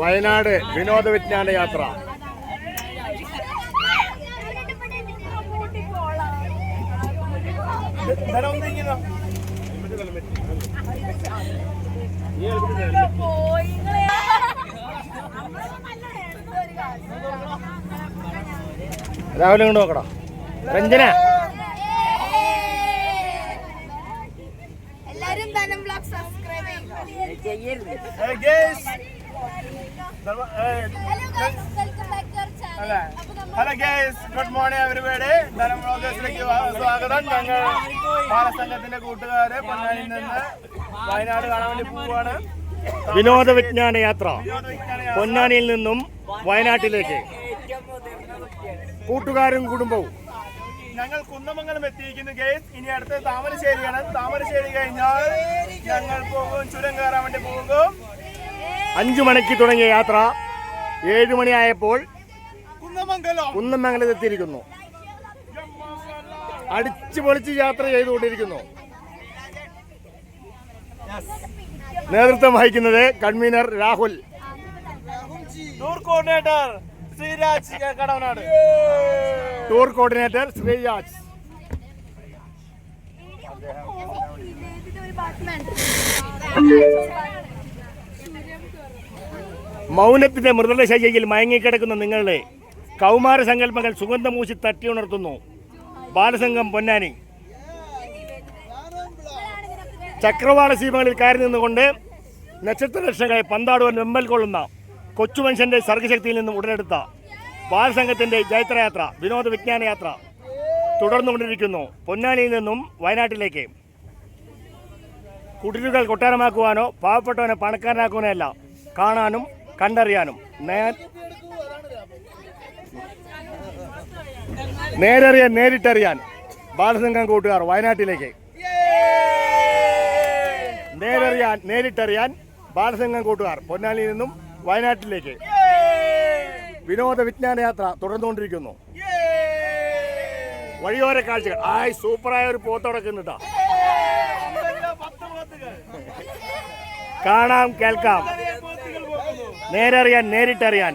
വയനാട് വിനോദ വിജ്ഞാന യാത്ര. രാവിലെ കൊണ്ട് നോക്കടാ. രഞ്ജന. എല്ലാരും Dhanam blog subscribe hello guys good morning everybody Dhanam ബ്ലോഗേഴ്സിലേക്ക് സ്വാഗതം. ഞങ്ങൾ ബാലസംഘത്തിന്റെ കൂട്ടുകാര് പൊന്നാനിയിൽ നിന്ന് വയനാട് കാണാൻ വേണ്ടി പോവാണ് വിനോദ വിജ്ഞാന യാത്ര. പൊന്നാനിയിൽ നിന്നും വയനാട്ടിലേക്ക്. കൂട്ടുകാരും കുടുംബവും. ഞങ്ങൾ കുന്നമംഗലം എത്തിയിരിക്കുന്നു ഗേസ് ഇനി അടുത്ത് താമരശ്ശേരിയാണ്. താമരശ്ശേരി കഴിഞ്ഞാൽ ഞങ്ങൾ പോകും ചുരം കയറാൻ വേണ്ടി പോകും. അഞ്ചു മണിക്ക് തുടങ്ങിയ യാത്ര. ഏഴു മണിയായപ്പോൾ കുന്നമംഗലം. എത്തിയിരിക്കുന്നു അടിച്ചു പൊളിച്ച് യാത്ര ചെയ്തുകൊണ്ടിരിക്കുന്നു. നേതൃത്വം വഹിക്കുന്നത് convener Rahul. Tour coordinator Sreeraj Kadavanad. Tour coordinator Sreeraj. മൗനത്തിന്റെ മൃദുലശയ്യയിൽ മയങ്ങിക്കിടക്കുന്ന നിങ്ങളുടെ കൗമാര സങ്കല്പങ്ങൾ സുഗന്ധമൂശി തട്ടിയുണർത്തുന്നു. ബാലസംഘം പൊന്നാനി. ചക്രവാള സീമകളിൽ കയറി നിന്നുകൊണ്ട് നക്ഷത്ര നക്ഷത്രലക്ഷങ്ങളെ പന്താടുവാൻ വെമ്പൽ കൊള്ളുന്ന കൊച്ചുമനുഷ്യന്റെ സർഗശക്തിയിൽ നിന്നും ഉടലെടുത്ത ബാലസംഘത്തിന്റെ ജൈത്രയാത്ര വിനോദ വിജ്ഞാന യാത്ര തുടർന്നുകൊണ്ടിരിക്കുന്നു പൊന്നാനിയിൽ നിന്നും വയനാട്ടിലേക്ക്. കുടിലുകൾ കൊട്ടാരമാക്കുവാനോ പാവപ്പെട്ടവനെ പണക്കാരനാക്കുവാനോ അല്ല കാണാനും കണ്ടറിയാനും. നേരറിയാൻ നേരിട്ടറിയാൻ ബാലസംഘം കൂട്ടുകാർ വയനാട്ടിലേക്ക്. നേരറിയാൻ നേരിട്ടറിയാൻ ബാലസംഘം കൂട്ടുകാർ പൊന്നാനിയിൽ നിന്നും വയനാട്ടിലേക്ക്. വിനോദ വിജ്ഞാന യാത്ര തുടർന്നുകൊണ്ടിരിക്കുന്നു. വഴിയോര കാഴ്ചകൾ. ആയി സൂപ്പറായ ഒരു പോത്തുടക്കുന്നുട്ടാ കാണാം കേൾക്കാം. നേരറിയാൻ നേരിട്ടറിയാൻ